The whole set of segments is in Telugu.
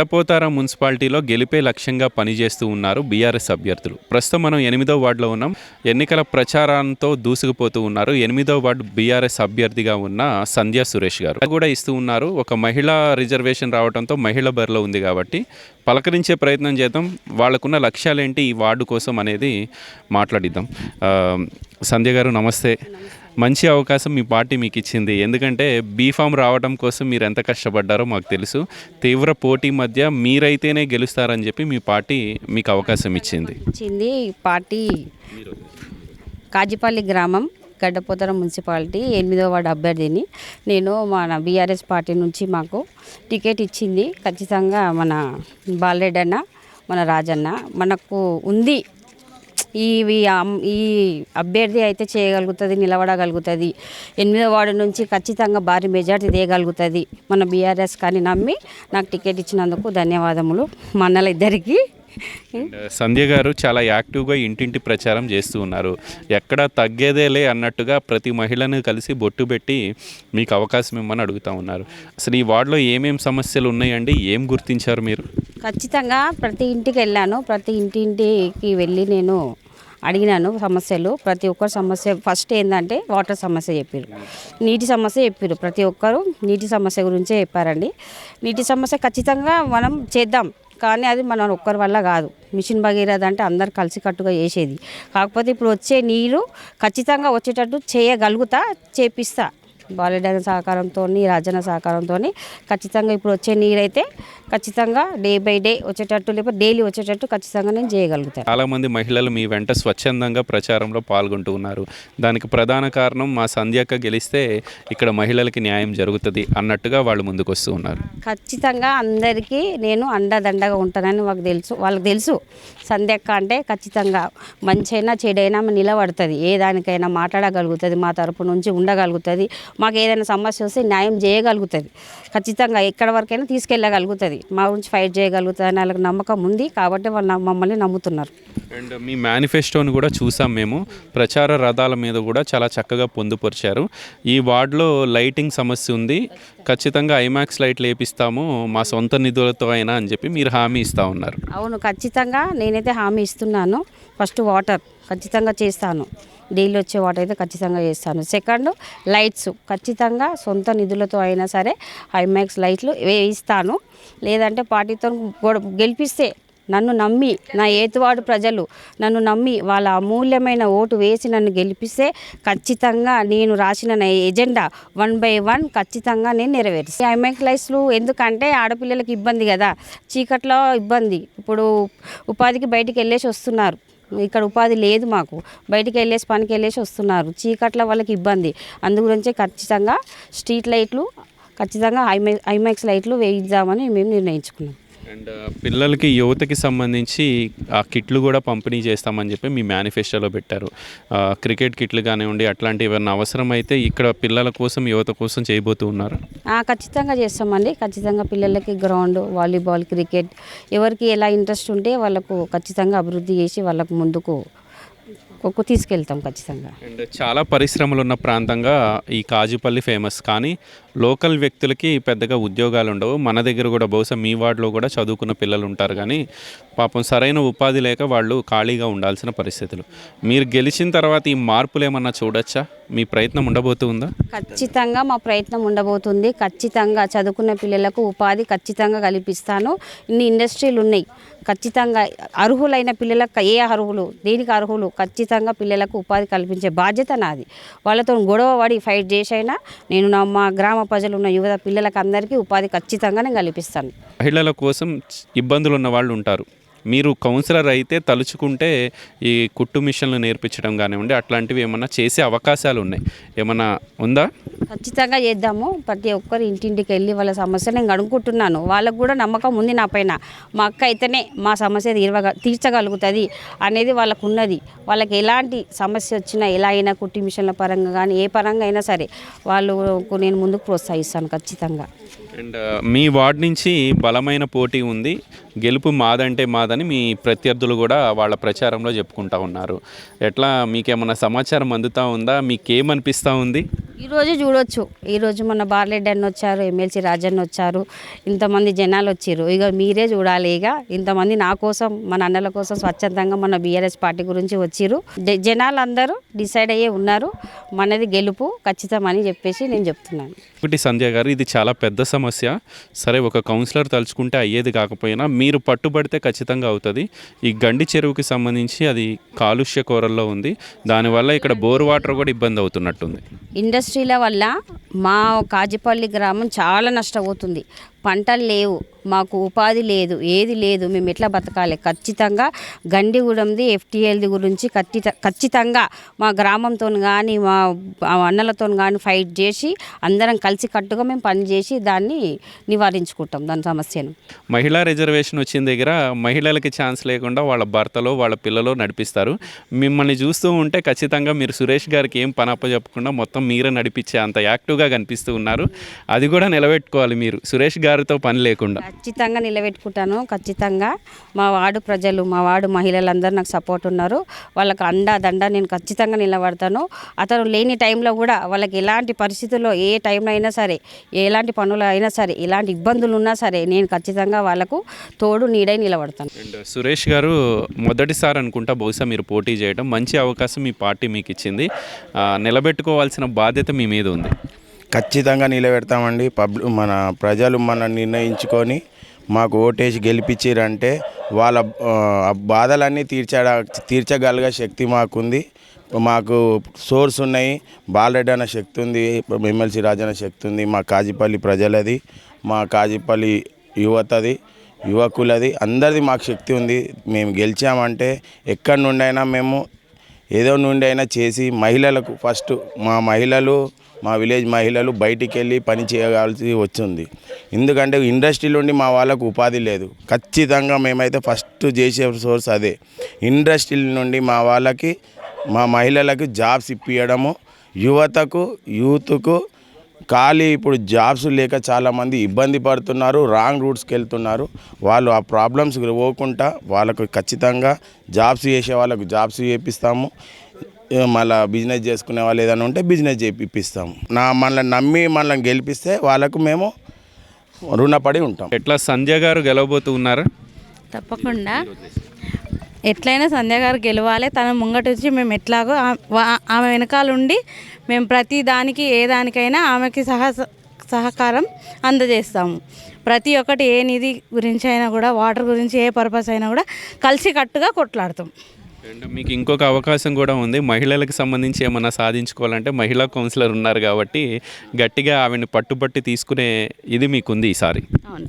గడ్డపోతార మున్సిపాలిటీలో గెలిపే లక్ష్యంగా పనిచేస్తూ ఉన్నారు బీఆర్ఎస్ అభ్యర్థులు. ప్రస్తుతం మనం ఎనిమిదో వార్డులో ఉన్నాం. ఎన్నికల ప్రచారంతో దూసుకుపోతూ ఉన్నారు. ఎనిమిదో వార్డు బీఆర్ఎస్ అభ్యర్థిగా ఉన్న సంధ్యా సురేష్ గారు. కూడా ఇస్తూ ఉన్నారు. ఒక మహిళా రిజర్వేషన్ రావడంతో మహిళ బరిలో ఉంది కాబట్టి పలకరించే ప్రయత్నం చేద్దాం. వాళ్ళకున్న లక్ష్యాలేంటి? ఈ వార్డు కోసం అనేది మాట్లాడిద్దాం. సంధ్య గారు నమస్తే. మంచి అవకాశం మీ పార్టీ మీకు ఇచ్చింది. ఎందుకంటే బీఫామ్ రావడం కోసం మీరు ఎంత కష్టపడ్డారో మాకు తెలుసు. తీవ్ర పోటీ మధ్య మీరైతేనే గెలుస్తారని చెప్పి మీ పార్టీ మీకు అవకాశం ఇచ్చింది. ఇచ్చింది పార్టీ కాజిపల్లి గ్రామం గడ్డపోతర మున్సిపాలిటీ ఎనిమిదో వార్డు అభ్యర్థిని. నేను మన బీఆర్ఎస్ పార్టీ నుంచి మాకు టికెట్ ఇచ్చింది. ఖచ్చితంగా మన బాలరెడ్డి అన్న మన రాజన్న మనకు ఉంది ఇవి ఈ అమ్- ఈ అభ్యర్థి అయితే చేయగలుగుతుంది నిలబడగలుగుతుంది. ఎనిమిదో వార్డు నుంచి ఖచ్చితంగా భారీ మెజార్టీ తీయగలుగుతుంది. మన బీఆర్ఎస్ కానీ నమ్మి నాకు టికెట్ ఇచ్చినందుకు ధన్యవాదములు. మనల ఇద్దరికీ ఇద్దరికి సంధ్య గారు చాలా యాక్టివ్గా ఇంటింటి ప్రచారం చేస్తూ ఉన్నారు. ఎక్కడ తగ్గేదేలే అన్నట్టుగా ప్రతి మహిళను కలిసి బొట్టు పెట్టి మీకు అవకాశం ఇమ్మని అడుగుతూ ఉన్నారు. అసలు ఈ వార్డులో ఏమేం సమస్యలు ఉన్నాయండి? ఏం గుర్తించారు మీరు? ఖచ్చితంగా ప్రతి ఇంటికి వెళ్ళాను. ప్రతి ఇంటింటికి వెళ్ళి నేను అడిగినాను సమస్యలు. ప్రతి ఒక్కరు సమస్య ఫస్ట్ ఏంటంటే వాటర్ సమస్య చెప్పారు నీటి సమస్య చెప్పారు ప్రతి ఒక్కరు నీటి సమస్య గురించే చెప్పారండి. నీటి సమస్య ఖచ్చితంగా మనం చేద్దాం. కానీ అది మనం ఒక్కరి వల్ల కాదు. మిషన్ భగీరథ అంటే అందరు కలిసికట్టుగా చేసేది. కాకపోతే ఇప్పుడు వచ్చే నీరు ఖచ్చితంగా వచ్చేటట్టు చేయగలుగుతా చేపిస్తా. బాలెడన సహకారంతో రాజన్న సహకారంతో ఖచ్చితంగా ఇప్పుడు వచ్చే నీరైతే ఖచ్చితంగా డే బై డే వచ్చేటట్టు లేకపోతే డైలీ వచ్చేటట్టు ఖచ్చితంగా నేను చేయగలుగుతాను. చాలామంది మహిళలు మీ వెంట స్వచ్ఛందంగా ప్రచారంలో పాల్గొంటూ ఉన్నారు. దానికి ప్రధాన కారణం మా సంధ్యక్క గెలిస్తే ఇక్కడ మహిళలకి న్యాయం జరుగుతుంది అన్నట్టుగా వాళ్ళు ముందుకు వస్తూ ఉన్నారు. ఖచ్చితంగా అందరికీ నేను అండదండగా ఉంటానని మాకు తెలుసు. వాళ్ళకి తెలుసు. సంధ్యక్క అంటే ఖచ్చితంగా మంచైనా చెడైనా నిలబడుతుంది. ఏ దానికైనా మాట్లాడగలుగుతుంది మా తరపు నుంచి ఉండగలుగుతుంది. మాకు ఏదైనా సమస్య వస్తే న్యాయం చేయగలుగుతుంది. ఖచ్చితంగా ఎక్కడి వరకైనా తీసుకెళ్ళగలుగుతుంది. మా గురించి ఫైట్ చేయగలుగుతుంది అని వాళ్ళకి నమ్మకం ఉంది కాబట్టి వాళ్ళు మమ్మల్ని నమ్ముతున్నారు. అండ్ మీ మేనిఫెస్టోని కూడా చూసాం మేము. ప్రచార రథాల మీద కూడా చాలా చక్కగా పొందుపరిచారు. ఈ వార్డులో లైటింగ్ సమస్య ఉంది. ఖచ్చితంగా ఐమాక్స్ లైట్లు వేపిస్తాము. మా సొంత నిధులతో అయినా అని చెప్పి మీరు హామీ ఇస్తూ ఉన్నారు. అవును ఖచ్చితంగా నేనైతే హామీ ఇస్తున్నాను. ఫస్ట్ వాటర్ ఖచ్చితంగా చేస్తాను. డీల్ వచ్చే వాటి అయితే ఖచ్చితంగా చేస్తాను. సెకండ్ లైట్స్ ఖచ్చితంగా సొంత నిధులతో అయినా సరే హైమాక్స్ లైట్లు వేయిస్తాను లేదంటే పార్టీతో గెలిపిస్తే నన్ను నమ్మి నా ఏతువాడు ప్రజలు నన్ను నమ్మి వాళ్ళ అమూల్యమైన ఓటు వేసి నన్ను గెలిపిస్తే ఖచ్చితంగా నేను రాసిన నా ఎజెండా వన్ బై వన్ ఖచ్చితంగా నేను నెరవేరుస్తాను ఐమెక్స్ లైట్స్లు ఎందుకంటే ఆడపిల్లలకి ఇబ్బంది కదా. చీకట్లో ఇబ్బంది. ఇప్పుడు ఉపాధికి బయటికి వెళ్ళేసి వస్తున్నారు. ఇక్కడ ఉపాధి లేదు మాకు. బయటికి వెళ్ళేసి పనికి వెళ్ళేసి వస్తున్నారు. చీకట్ల వాళ్ళకి ఇబ్బంది. అందు గురించి ఖచ్చితంగా స్ట్రీట్ లైట్లు ఖచ్చితంగా ఐమె ఐమాక్స్ లైట్లు వేయిద్దామని మేము నిర్ణయించుకున్నాం. అండ్ పిల్లలకి యువతకి సంబంధించి ఆ కిట్లు కూడా పంపిణీ చేస్తామని చెప్పి మీ మేనిఫెస్టోలో పెట్టారు. క్రికెట్ కిట్లు కానివ్వండి అట్లాంటివి ఏమైనా అవసరమైతే ఇక్కడ పిల్లల కోసం యువత కోసం చేయబోతూ ఉన్నారు? ఖచ్చితంగా చేస్తామండి. ఖచ్చితంగా పిల్లలకి గ్రౌండ్ వాలీబాల్ క్రికెట్ ఎవరికి ఎలా ఇంట్రెస్ట్ ఉంటే వాళ్ళకు ఖచ్చితంగా అభివృద్ధి చేసి వాళ్ళకు ముందుకు ఒక తీసుకెళ్తాం ఖచ్చితంగా. అండ్ చాలా పరిశ్రమలు ఉన్న ప్రాంతంగా ఈ కాజుపల్లి ఫేమస్. కానీ లోకల్ వ్యక్తులకి పెద్దగా ఉద్యోగాలు ఉండవు. మన దగ్గర కూడా బహుశా మీ వార్డులో కూడా చదువుకున్న పిల్లలు ఉంటారు కానీ పాపం సరైన ఉపాధి లేక వాళ్ళు ఖాళీగా ఉండాల్సిన పరిస్థితులు. మీరు గెలిచిన తర్వాత ఈ మార్పులు ఏమన్నా చూడొచ్చా? మీ ప్రయత్నం ఉండబోతుందా? ఖచ్చితంగా మా ప్రయత్నం ఉండబోతుంది. ఖచ్చితంగా చదువుకున్న పిల్లలకు ఉపాధి ఖచ్చితంగా కల్పిస్తాను. ఇన్ని ఇండస్ట్రీలు ఉన్నాయి. ఖచ్చితంగా అర్హులైన పిల్లలకు ఏ అర్హులు దేనికి అర్హులు? ఖచ్చితంగా పిల్లలకు ఉపాధి కల్పించే బాధ్యత నాది. వాళ్ళతో గొడవ పడి ఫైట్ చేసైనా నేను నా మా గ్రామ ప్రజలు ఉన్న యువత పిల్లలకు అందరికీ ఉపాధి ఖచ్చితంగానే కల్పిస్తాను. మహిళల కోసం ఇబ్బందులు ఉన్న వాళ్ళు ఉంటారు. మీరు కౌన్సిలర్ అయితే తలుచుకుంటే ఈ కుట్టు మిషన్లు నేర్పించడం కానివ్వండి అట్లాంటివి ఏమన్నా చేసే అవకాశాలు ఉన్నాయి. ఏమన్నా ఉందా? ఖచ్చితంగా చేద్దాము. ప్రతి ఒక్కరు ఇంటింటికి వెళ్ళి వాళ్ళ సమస్య నేను అనుకుంటున్నాను వాళ్ళకు కూడా నమ్మకం ఉంది నా పైన. మా అక్క అయితేనే మా సమస్య తీర్వగ తీర్చగలుగుతుంది అనేది వాళ్ళకు ఉన్నది వాళ్ళకి ఎలాంటి సమస్య వచ్చినా ఎలా అయినా కుట్టి మిషన్ల పరంగా కానీ ఏ పరంగా అయినా సరే వాళ్ళకు నేను ముందుకు ప్రోత్సహిస్తాను ఖచ్చితంగా. అండ్ మీ వార్డ్ నుంచి బలమైన పోటీ ఉంది. గెలుపు మాదంటే మాదని మీ ప్రత్యర్థులు కూడా వాళ్ళ ప్రచారంలో చెప్పుకుంటా ఉన్నారు. ఎట్లా మీకేమన్నా సమాచారం అందుతూ ఉందా? మీకేమనిపిస్తూ ఉంది? ఈరోజు చూడొచ్చు. ఈరోజు మన బార్లెడ్ అన్న వచ్చారు ఎమ్మెల్సీ రాజన్న వచ్చారు ఇంతమంది జనాలు వచ్చారు ఇక మీరే చూడాలి ఇక ఇంతమంది నా కోసం మన అన్నల కోసం స్వచ్ఛందంగా మన బీఆర్ఎస్ పార్టీ గురించి వచ్చిర్రు. జ- జనాలు అందరూ డిసైడ్ అయ్యే ఉన్నారు. మనది గెలుపు ఖచ్చితమని చెప్పేసి నేను చెప్తున్నాను. ఒకటి సంధ్య గారు ఇది చాలా పెద్ద సమస్య. సరే ఒక కౌన్సిలర్ తలుచుకుంటే అయ్యేది కాకపోయినా మీరు పట్టుబడితే ఖచ్చితంగా అవుతుంది. ఈ గండి చెరువుకి సంబంధించి అది కాలుష్య కూరల్లో ఉంది. దానివల్ల ఇక్కడ బోర్ వాటర్ కూడా ఇబ్బంది అవుతున్నట్టుంది. ఇండస్ట్రీల వల్ల మా కాజిపల్లి గ్రామం చాలా నష్టపోతుంది. పంటలు లేవు మాకు ఉపాధి లేదు ఏది లేదు మేము ఎట్లా బతకాలి? ఖచ్చితంగా గండిగూడెంది ఎఫ్టీఎల్ది గురించి ఖచ్చిత ఖచ్చితంగా మా గ్రామంతో కానీ మా అన్నలతో కానీ ఫైట్ చేసి అందరం కలిసి కట్టుగా మేము పనిచేసి దాన్ని నివారించుకుంటాం దాని సమస్యను. మహిళా రిజర్వేషన్ వచ్చిన దగ్గర మహిళలకి ఛాన్స్ లేకుండా వాళ్ళ భర్తలో వాళ్ళ పిల్లలో నడిపిస్తారు. మిమ్మల్ని చూస్తూ ఉంటే ఖచ్చితంగా మీరు సురేష్ గారికి ఏం పనప్ప చెప్పకుండా మొత్తం మీరే నడిపించే అంత యాక్టివ్గా కనిపిస్తూ ఉన్నారు. అది కూడా నిలబెట్టుకోవాలి మీరు. సురేష్ గారు గారితో పని లేకుండా. ఖచ్చితంగా నిలబెట్టుకుంటాను. ఖచ్చితంగా మా వార్డు ప్రజలు మా వార్డు మహిళలందరూ నాకు సపోర్ట్ ఉన్నారు. వాళ్ళకి అండా దండ నేను ఖచ్చితంగా నిలబడతాను. అతను లేని టైంలో కూడా వాళ్ళకి ఎలాంటి పరిస్థితుల్లో ఏ టైంలో అయినా సరే ఎలాంటి పనులు అయినా సరే ఎలాంటి ఇబ్బందులు ఉన్నా సరే నేను ఖచ్చితంగా వాళ్ళకు తోడు నీడై నిలబడతాను. అండ్ సురేష్ గారు మొదటిసారి అనుకుంటా బహుశా మీరు పోటీ చేయడం మంచి అవకాశం మీ పార్టీ మీకు ఇచ్చింది. ఆ, నిలబెట్టుకోవాల్సిన బాధ్యత మీ మీద ఉంది. ఖచ్చితంగా నిలబెడతామండి. పబ్లిక్ మన ప్రజలు మన నిర్ణయించుకొని మాకు ఓటేసి గెలిపించారంటే వాళ్ళ బాధలన్నీ తీర్చడ తీర్చగలిగే శక్తి మాకుంది. మాకు సోర్స్ ఉన్నాయి. బాలరెడ్డి అన్న శక్తి ఉంది. ఎమ్మెల్సీ రాజన్న శక్తి ఉంది. మా కాజీపల్లి ప్రజలది. మా కాజీపల్లి యువతది యువకులది. అందరిది మాకు శక్తి ఉంది. మేము గెలిచామంటే ఎక్కడి నుండైనా మేము ఏదో నుండి అయినా చేసి మహిళలకు ఫస్ట్ మా మహిళలు మా విలేజ్ మహిళలు బయటికి వెళ్ళి పని చేయవలసి వచ్చింది. ఎందుకంటే ఇండస్ట్రీ నుండి మా వాళ్ళకు ఉపాధి లేదు. ఖచ్చితంగా మేమైతే ఫస్ట్ చేసే సోర్స్ అదే. ఇండస్ట్రీ నుండి మా వాళ్ళకి మా మహిళలకు జాబ్స్ ఇప్పించడము యువతకు యూత్కు ఖాళీ ఇప్పుడు జాబ్స్ లేక చాలామంది ఇబ్బంది పడుతున్నారు రాంగ్ రూట్స్కి వెళ్తున్నారు. వాళ్ళు ఆ ప్రాబ్లమ్స్ పోకుండా వాళ్ళకు ఖచ్చితంగా జాబ్స్ చేసే వాళ్ళకు జాబ్స్ చేపిస్తాము. మళ్ళా బిజినెస్ చేసుకునే వాళ్ళు ఏదైనా ఉంటే బిజినెస్ చేపిస్తాము నా మనల్ని నమ్మి మనల్ని గెలిపిస్తే వాళ్ళకు మేము రుణపడి ఉంటాం. ఎట్లా సంధ్య గారు గెలవబోతూ ఉన్నారా తప్పకుండా. ఎట్లయినా సంధ్య గారు గెలవాలి. తన ముంగట వచ్చి మేము ఎట్లాగో ఆమె వెనకాల ఉండి మేము ప్రతి దానికి ఏ దానికైనా ఆమెకి సహ సహకారం అందజేస్తాము. ప్రతి ఒక్కటి ఏ నిధి గురించి అయినా కూడా వాటర్ గురించి ఏ పర్పస్ అయినా కూడా కలిసి కట్టుగా కొట్లాడతాం. అండ్ మీకు ఇంకొక అవకాశం కూడా ఉంది. మహిళలకు సంబంధించి ఏమన్నా సాధించుకోవాలంటే మహిళా కౌన్సిలర్ ఉన్నారు కాబట్టి గట్టిగా ఆవిడని పట్టుబట్టి తీసుకునే ఇది మీకుంది ఈసారి.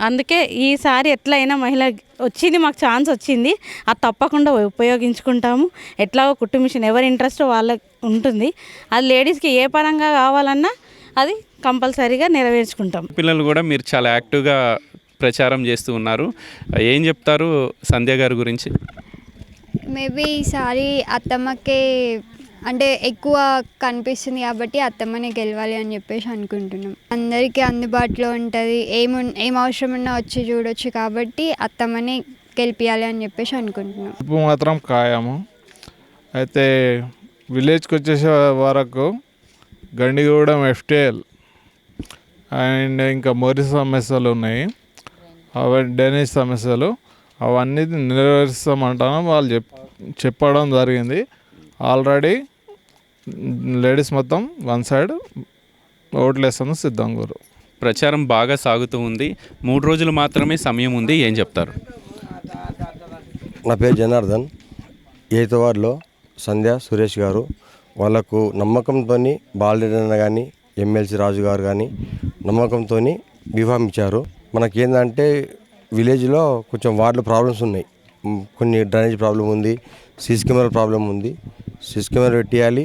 అందుకే ఈసారి ఎట్లయినా మహిళ వచ్చింది మాకు ఛాన్స్ వచ్చింది. అది తప్పకుండా ఉపయోగించుకుంటాము. ఎట్లాగో కుట్టు మిషన్ ఎవరి ఇంట్రెస్ట్ వాళ్ళకి ఉంటుంది. అది లేడీస్కి ఏ పరంగా కావాలన్నా అది కంపల్సరీగా నెరవేర్చుకుంటాం. పిల్లలు కూడా మీరు చాలా యాక్టివ్గా ప్రచారం చేస్తూ ఉన్నారు. ఏం చెప్తారు సంధ్య గారి గురించి? మేబీ ఈసారి అత్తమ్మకే అంటే ఎక్కువ కనిపిస్తుంది కాబట్టి అత్తమ్మనే గెలవాలి అని చెప్పేసి అనుకుంటున్నాం. అందరికీ అందుబాటులో ఉంటుంది. ఏము ఏం అవసరం ఉన్నా వచ్చి చూడొచ్చు కాబట్టి అత్తమ్మనే గెలిపించాలి అని చెప్పేసి అనుకుంటున్నాం. ఉప్పు మాత్రం ఖాయము. అయితే విలేజ్కి వచ్చేసే వరకు గండిగూడెం ఎఫ్టీఎల్ అండ్ ఇంకా మొరి సమస్యలు ఉన్నాయి. అవి సమస్యలు. అవన్నీ నెరవేరుస్తామంటాను. వాళ్ళు చెప్ చెప్పడం జరిగింది. ఆల్రెడీ లేడీస్ మొత్తం వన్ సైడ్ ఓట్లేస్తాను సిద్ధంగూరు ప్రచారం బాగా సాగుతూ ఉంది. మూడు రోజులు మాత్రమే సమయం ఉంది. ఏం చెప్తారు? నా పేరు జనార్దన్. ఎయిత్ వార్డులో సంధ్య సురేష్ గారు. వాళ్ళకు నమ్మకంతో బాలరెడ్డి అన్న కానీ ఎమ్మెల్సీ రాజు గారు కానీ నమ్మకంతో వివాహం ఇచ్చారు. మనకేందంటే విలేజ్లో కొంచెం వార్డులో ప్రాబ్లమ్స్ ఉన్నాయి. కొన్ని డ్రైనేజ్ ప్రాబ్లం ఉంది. సీసీ కెమెరా ప్రాబ్లం ఉంది. సీసీ కెమెరా పెట్టేయాలి.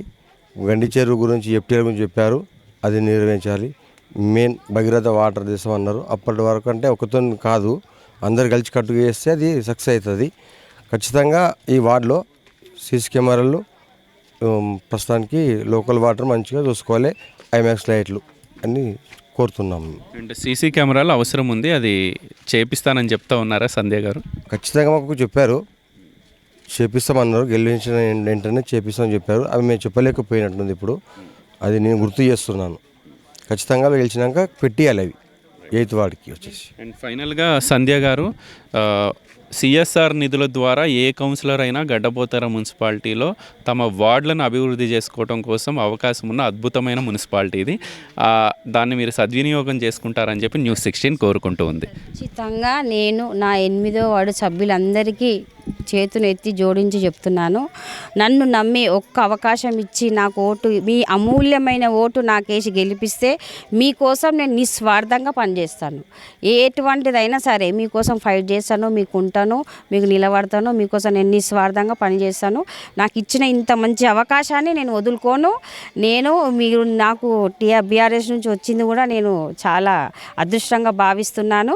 గండి చెరువు గురించి ఎఫ్టీఆర్ గురించి చెప్పారు. అది నిర్వహించాలి. మెయిన్ భగీరథ వాటర్ తీసామన్నారు అప్పటి వరకు అంటే ఒకతో కాదు. అందరు కలిసి కట్టుగా చేస్తే అది సక్సెస్ అవుతుంది. ఖచ్చితంగా ఈ వార్డులో సీసీ కెమెరాలు ప్రస్తుతానికి లోకల్ వాటర్ మంచిగా చూసుకోవాలి. ఐమాక్స్ లైట్లు అని కోరుతున్నాము అండ్ సీసీ కెమెరాలు అవసరం ఉంది అది చేపిస్తానని చెప్తా ఉన్నారా సంధ్య గారు? ఖచ్చితంగా మాకు చెప్పారు. చేపిస్తామన్నారు గెలిపించిన వెంటనే చేపిస్తామని చెప్పారు. అవి మేము చెప్పలేకపోయినట్టుంది ఇప్పుడు. అది నేను గుర్తు చేస్తున్నాను. ఖచ్చితంగా గెలిచినాక పెట్టియాలి అవి. ఎయిత్ వార్డుకి వచ్చేసి. అండ్ ఫైనల్గా సంధ్య గారు సిఎస్ఆర్ నిధుల ద్వారా ఏ కౌన్సిలర్ అయినా గడ్డపోతార మున్సిపాలిటీలో తమ వార్డులను అభివృద్ధి చేసుకోవడం కోసం అవకాశం ఉన్న అద్భుతమైన మున్సిపాలిటీ ఇది. ఆ, దాన్ని మీరు సద్వినియోగం చేసుకుంటారని చెప్పి న్యూస్ సిక్స్టీన్ కోరుకుంటూ ఉంది. ఖచ్చితంగా నేను నా ఎనిమిదో వార్డు సభ్యులందరికీ చేతును ఎత్తి జోడించి చెప్తున్నాను. నన్ను నమ్మి ఒక్క అవకాశం ఇచ్చి నాకు ఓటు మీ అమూల్యమైన ఓటు నాకేసి గెలిపిస్తే మీకోసం నేను నిస్వార్థంగా పనిచేస్తాను. ఎటువంటిదైనా సరే మీకోసం ఫైట్ చేస్తాను మీకు ఉంటాను మీకు నిలబడతాను మీకోసం నేను నిస్వార్థంగా పనిచేస్తాను. నాకు ఇచ్చిన ఇంత మంచి అవకాశాన్ని నేను వదులుకోను. నేను మీరు నాకు టీఆర్ బీఆర్ఎస్ నుంచి వచ్చింది కూడా నేను చాలా అదృష్టంగా భావిస్తున్నాను.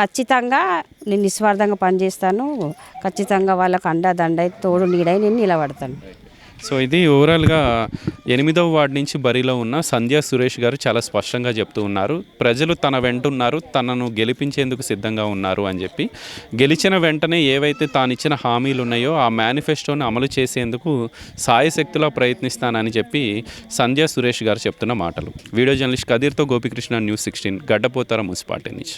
ఖచ్చితంగా నేను నిస్వార్థంగా పనిచేస్తాను. ఖచ్చితంగా వాళ్ళకు అండా దండ తోడు నీడై నేను నిలబడతాను. సో ఇది ఓవరాల్గా ఎనిమిదవ వార్డు నుంచి బరిలో ఉన్న సంధ్యా సురేష్ గారు చాలా స్పష్టంగా చెప్తూ ఉన్నారు. ప్రజలు తన వెంట ఉన్నారు తనను గెలిపించేందుకు సిద్ధంగా ఉన్నారు అని చెప్పి. గెలిచిన వెంటనే ఏవైతే తాను ఇచ్చిన హామీలు ఉన్నాయో ఆ మేనిఫెస్టోని అమలు చేసేందుకు సాయశక్తిలా ప్రయత్నిస్తానని చెప్పి సంధ్యా సురేష్ గారు చెప్తున్న మాటలు. వీడియో జర్నలిస్ట్ కదీర్తో గోపికృష్ణ న్యూస్ సిక్స్టీన్ గడ్డపోతార మున్సిపాలిటీ నుంచి.